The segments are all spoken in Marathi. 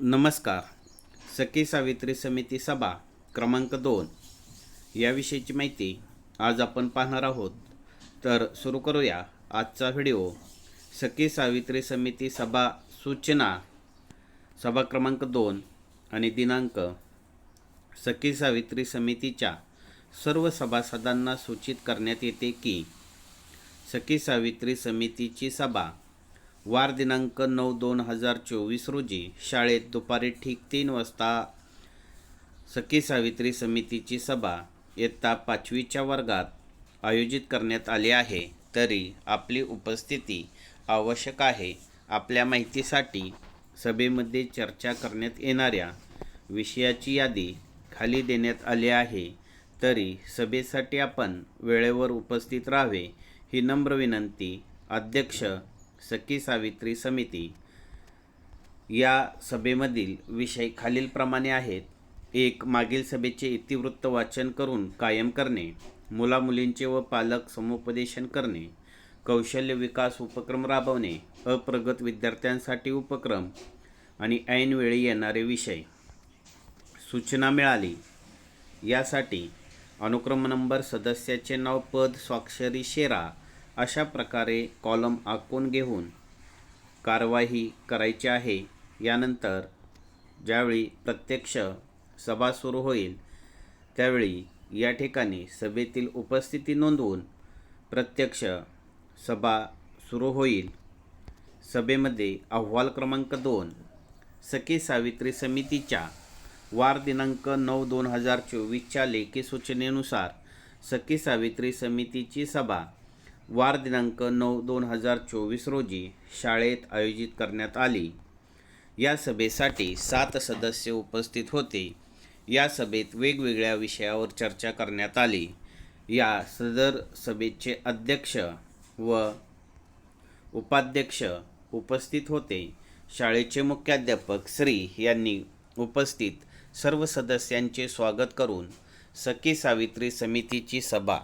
नमस्कार. सखी सावित्री समिती सभा क्रमांक दोन. याविषयीची माहिती आज आपण पाहणार आहोत. तर सुरू करूया आजचा व्हिडिओ. सखी सावित्री समिती सभा सूचना सभा क्रमांक दोन आणि दिनांक. सखी सावित्री समितीच्या सर्व सभासदांना सूचित करण्यात येते की सखी सावित्री समितीची सभा वार दिनांक नऊ दोन हजार चोवीस रोजी शाळेत दुपारी ठीक तीन वाजता सखी सावित्री समितीची सभा इयत्ता पाचवीच्या वर्गात आयोजित करण्यात आली आहे. तरी आपली उपस्थिती आवश्यक आहे. आपल्या माहितीसाठी सभेमध्ये चर्चा करण्यात येणाऱ्या विषयाची यादी खाली देण्यात आली आहे. तरी सभेसाठी आपण वेळेवर उपस्थित राहावे ही नम्र विनंती. अध्यक्ष सखी सावित्री समिती या सभेमधील विषय खालीलप्रमाणे आहेत. एक मागील सभेचे इतिवृत्त वाचन करून कायम करणे मुलामुलींचे व पालक समुपदेशन करणे कौशल्य विकास उपक्रम राबवणे अप्रगत विद्यार्थ्यांसाठी उपक्रम आणि ऐनवेळी येणारे विषय. सूचना मिळाली. यासाठी अनुक्रम नंबर सदस्याचे नाव पद स्वाक्षरी शेरा अशा प्रकारे कॉलम आखून घेऊन कारवाई करायची आहे. यानंतर ज्यावेळी प्रत्यक्ष सभा सुरू होईल त्यावेळी या ठिकाणी सभेतील उपस्थिती नोंदवून प्रत्यक्ष सभा सुरू होईल. सभेमध्ये अहवाल क्रमांक दोन सखी सावित्री समितीच्या वार दिनांक नऊ दोन हजार चोवीसच्या लेखी सूचनेनुसार सखी सावित्री समितीची सभा वार दिनांक नऊ दोन हजार चोवीस रोजी शाळेत आयोजित करण्यात आली. या सभेसाठी सात सदस्य उपस्थित होते. या सभेत वेगवेगळ्या विषयावर चर्चा करण्यात आली. या सदर सभेचे अध्यक्ष व उपाध्यक्ष उपस्थित होते. शाळेचे मुख्याध्यापक श्री यांनी उपस्थित सर्व सदस्यांचे स्वागत करून सखी सावित्री समितीची सभा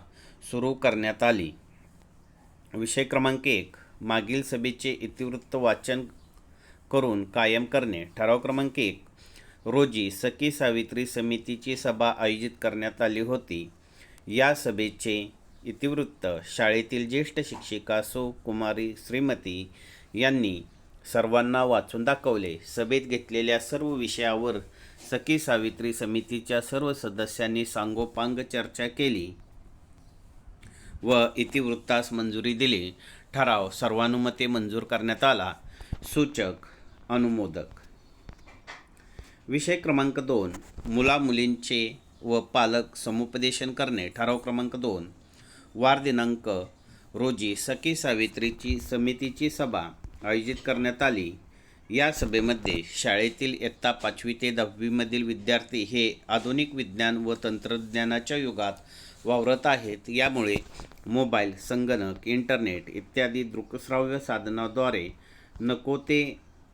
सुरू करण्यात आली. विषय क्रमांक एक मागील सभेचे इतिवृत्त वाचन करून कायम करणे. ठराव क्रमांक एक रोजी सखी सावित्री समितीची सभा आयोजित करण्यात आली होती. या सभेचे इतिवृत्त शाळेतील ज्येष्ठ शिक्षिका सो कुमारी श्रीमती यांनी सर्वांना वाचून दाखवले. सभेत घेतलेल्या सर्व विषयावर सखी सावित्री समितीच्या सर्व सदस्यांनी सांगोपांग चर्चा केली. व इतिवृत्तास मंजुरी दिली. ठराव सर्वानुमते मंजूर करण्यात आला. सूचक अनुमोदक. विषय क्रमांक दोन मुलामुलींचे व पालक समुपदेशन करणे. ठराव क्रमांक दोन वार दिनांक रोजी सखी सावित्रीची समितीची सभा आयोजित करण्यात आली. या सभेमध्ये शाळेतील इयत्ता पाचवी ते दहावीमधील विद्यार्थी हे आधुनिक विज्ञान व तंत्रज्ञानाच्या युगात वावरत आहेत. यामुळे मोबाईल संगणक इंटरनेट इत्यादी दृकश्राव्य साधनाद्वारे नको ते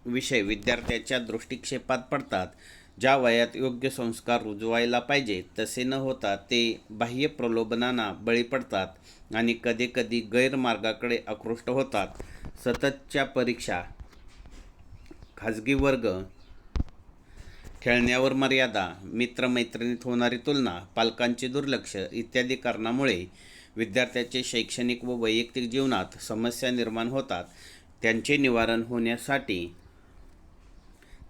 विषय विद्यार्थ्याच्या दृष्टिक्षेपात पडतात. ज्या वयात योग्य संस्कार रुजवायला पाहिजे तसे न होता ते बाह्य प्रलोभनांना बळी पडतात आणि कधीकधी गैरमार्गाकडे आकृष्ट होतात. सततच्या परीक्षा खाजगी वर्ग खेळण्यावर मर्यादा मित्रमैत्रिणीत होणारी तुलना पालकांचे दुर्लक्ष इत्यादी कारणामुळे विद्यार्थ्याचे शैक्षणिक व वैयक्तिक जीवनात समस्या निर्माण होतात. त्यांचे निवारण होण्यासाठी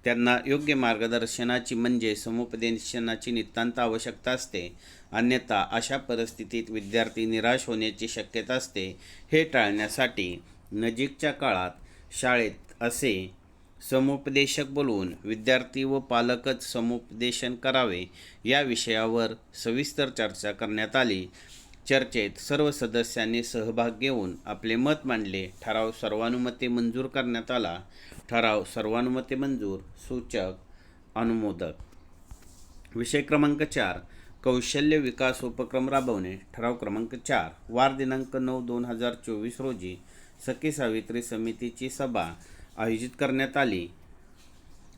त्यांना योग्य मार्गदर्शनाची म्हणजे समुपदेशनाची नितांत आवश्यकता असते. अन्यथा अशा परिस्थितीत विद्यार्थी निराश होण्याची शक्यता असते. हे टाळण्यासाठी नजीकच्या काळात शाळेत असे समुपदेशक बोलवून विद्यार्थी व पालकच समुपदेशन करावे या विषयावर सविस्तर चर्चा करण्यात आली. चर्चेत सर्व सदस्यांनी सहभाग घेऊन आपले मत मांडले. ठराव सर्वानुमते मंजूर करण्यात आला. ठराव सर्वानुमते मंजूर सूचक अनुमोदक. विषय क्रमांक चार कौशल्य विकास उपक्रम राबवणे. ठराव क्रमांक चार वार दिनांक नऊ दोन हजार चोवीस रोजी सखी सावित्री समितीची सभा. आयोजित करण्यात आली.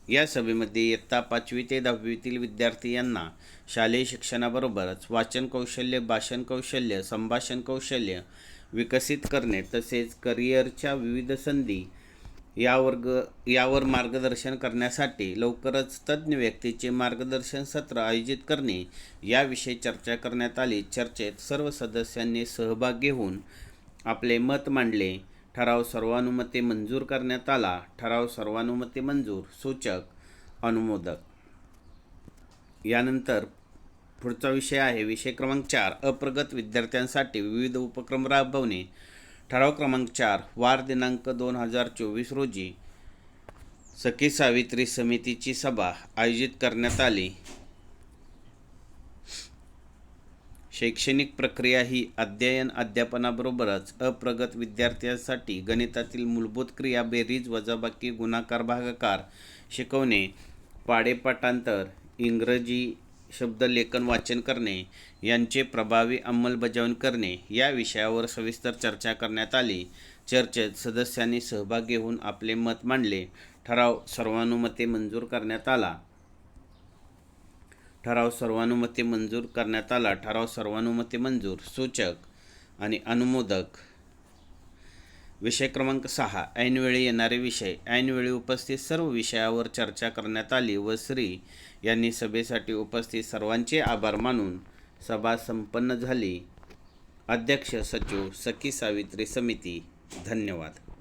या सभेमध्ये इयत्ता पाचवी ते दहावीतील विद्यार्थी यांना शालेय शिक्षणाबरोबरच वाचन कौशल्य भाषण कौशल्य संभाषण कौशल्य विकसित करणे तसेच करिअरच्या विविध संधी या वर्ग यावर मार्गदर्शन करण्यासाठी लवकरच तज्ज्ञ व्यक्तीचे मार्गदर्शन सत्र आयोजित करणे याविषयी चर्चा करण्यात आली. चर्चेत सर्व सदस्यांनी सहभाग घेऊन आपले मत मांडले. ठराव सर्वानुमते मंजूर करण्यात आला. ठराव सर्वानुमते मंजूर. सूचक. अनुमोदक. यानंतर पुढचा विषय आहे. विषय क्रमांक चार. अप्रगत विद्यार्थ्यांसाठी विविध उपक्रम राबवणे. ठराव क्रमांक चार. वार दिनांक दोन हजार चोवीस रोजी सखी सावित्री समितीची सभा आयोजित करण्यात आली. शैक्षणिक प्रक्रिया ही अध्ययन अध्यापनाबरोबरच अप्रगत विद्यार्थ्यांसाठी गणितातील मूलभूत क्रिया बेरीज वजाबाकी गुणाकार भागाकार शिकवणे पाडेपाठांतर इंग्रजी शब्दलेखन वाचन करणे यांचे प्रभावी अंमलबजावणी करणे या विषयावर सविस्तर चर्चा करण्यात आली. चर्चेत सदस्यांनी सहभाग घेऊन आपले मत मांडले. ठराव सर्वानुमते मंजूर करण्यात आला. ठराव सर्वानुमते मंजूर करण्यात आला. ठराव सर्वानुमते मंजूर. सूचक आणि अनुमोदक. विषय क्रमांक सहा. ऐनवेळी येणारे विषय. ऐनवेळी उपस्थित सर्व विषयावर चर्चा करण्यात आली व श्री यांनी सभेसाठी उपस्थित सर्वांचे आभार मानून सभा संपन्न झाली. अध्यक्ष सचिव सखी सावित्री समिती. धन्यवाद.